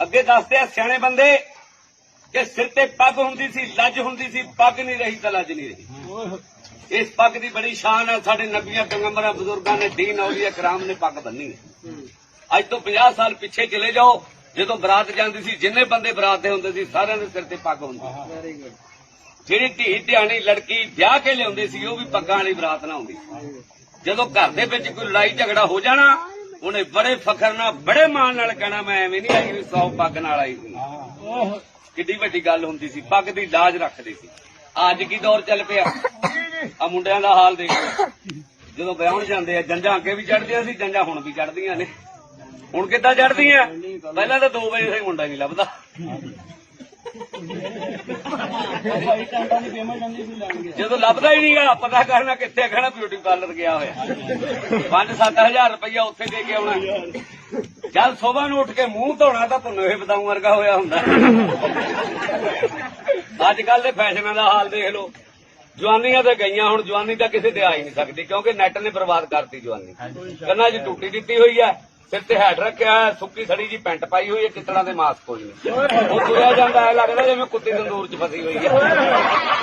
ਅੱਗੇ ਦੱਸਦੇ ਆ ਸਿਆਣੇ ਬੰਦੇ ਕਿ ਸਿਰ ਤੇ ਪੱਗ ਹੁੰਦੀ ਸੀ ਲੱਜ ਹੁੰਦੀ ਸੀ ਪੱਗ ਨਹੀਂ ਰਹੀ ਤਾਂ ਲੱਜ ਨਹੀਂ ਰਹੀ। ਇਸ ਪੱਗ ਦੀ ਬੜੀ ਸ਼ਾਨ ਹੈ ਸਾਡੇ ਨਬੀਆਂ ਪੈਗੰਬਰਾਂ ਬਜ਼ੁਰਗਾਂ ਨੇ ਦੀਨ ਔਲੀਆ ਕਰਾਮ ਨੇ ਪੱਗ ਬੰਨੀ ਹੈ। ਅੱਜ ਤੋਂ 50 ਸਾਲ ਪਿੱਛੇ ਚਲੇ ਜਾਓ ਜਦੋਂ ਬਰਾਤ ਜਾਂਦੀ ਸੀ ਜਿੰਨੇ ਬੰਦੇ ਬਰਾਤ ਦੇ ਹੁੰਦੇ ਸੀ ਸਾਰਿਆਂ ਦੇ ਸਿਰ ਤੇ ਪੱਗ ਹੁੰਦੀ ਵੈਰੀ ਗੁੱਡ ਜਿਹੜੀ ਧੀ ਧਿਆਣੀ ਲੜਕੀ ਵਿਆਹ ਕੇ ਲਿਆਉਂਦੇ ਸੀ ਉਹ ਵੀ ਪੱਗਾਂ ਵਾਲੀ ਬਰਾਤ ਨਾ ਹੁੰਦੀ ਜਦੋਂ ਘਰ ਦੇ ਵਿੱਚ ਕੋਈ ਲੜਾਈ ਝਗੜਾ ਹੋ ਜਾਣਾ ਉਹਨੇ ਬੜੇ ਫਖਰ ਨਾਲ ਬੜੇ ਮਾਣ ਨਾਲ ਕਹਿਣਾ ਮੈਂ ਐਵੇਂ ਨਹੀਂ ਆਈ ਵੀ ਸੌ ਪੱਗ ਨਾਲ ਆਈ ਸੀ ਕਿੱਡੀ ਵੱਡੀ ਗੱਲ ਹੁੰਦੀ ਸੀ ਪੱਗ ਦੀ ਲਾਜ ਰੱਖਦੇ ਸੀ। ਅੱਜ ਕੀ ਦੌਰ ਚੱਲ ਪਿਆ? ਆ ਮੁੰਡਿਆਂ ਦਾ ਹਾਲ ਦੇਖ ਜਦੋਂ ਵਿਆਹਣ ਜਾਂਦੇ ਆ ਜੰਜਾਂ ਅੱਗੇ ਵੀ ਚੜਦੀਆਂ ਸੀ ਜੰਜਾਂ ਹੁਣ ਵੀ ਚੜਦੀਆਂ ਨੇ। ਹੁਣ ਕਿੱਦਾਂ ਚੜਦੀਆਂ ਪਹਿਲਾਂ ਤਾਂ 2 ਵਜੇ ਤਾਈਂ ਮੁੰਡਾ ਨਹੀਂ ਲੱਭਦਾ। ਜਦੋਂ ਲੱਭਦਾ ਹੀ ਨਹੀਂਗਾ, ਪਤਾ ਕਰਨਾ ਕਿੱਥੇ ਖੜਾ ਬਿਊਟੀ ਪਾਰਲਰ ਗਿਆ ਹੋਇਆ। 5-7000 ਰੁਪਇਆ ਉੱਥੇ ਦੇ ਕੇ ਆਉਣਾ। ਜਦ ਸਵੇਰ ਨੂੰ ਉੱਠ ਕੇ ਮੂੰਹ ਧੋਣਾ ਤਾਂ ਤੁਹਾਨੂੰ ਇਹ ਬਤਾਉਂ ਵਰਗਾ ਹੋਇਆ ਹੁੰਦਾ। ਅੱਜ ਕੱਲ ਦੇ ਫੈਸ਼ਨਾਂ ਦਾ ਹਾਲ ਦੇਖ ਲਓ। ਜਵਾਨੀਆਂ ਤੇ ਗਈਆਂ, ਹੁਣ ਜਵਾਨੀ ਤਾਂ ਕਿਸੇ ਤੇ ਆ ਹੀ ਨਹੀਂ ਸਕਦੀ, ਕਿਉਂਕਿ ਨੈਟ ਨੇ ਬਰਬਾਦ ਕਰਤੀ ਜਵਾਨੀ। ਕੰਨਾਂ 'ਚ ਟੁੱਟੀ ਦਿੱਤੀ ਹੋਈ ਹੈ ਸਿਰ ਤੇ ਹੈਡ ਰੱਖਿਆ ਹੈ ਸੁੱਕੀ ਸੜੀ ਜੀ, ਪੈਂਟ ਪਾਈ ਹੋਈ ਹੈ ਕਿਤਨਾ ਦੇ ਮਾਸਕ ਕੋਈ ਨਹੀਂ। ਉਹ ਤੁਰਿਆ ਜਾਂਦਾ ਹੈ ਲੱਗਦਾ ਜਿਵੇਂ ਕੁੱਤੀ ਤੰਦੂਰ 'ਚ ਫਸੀ ਹੋਈ ਹੈ।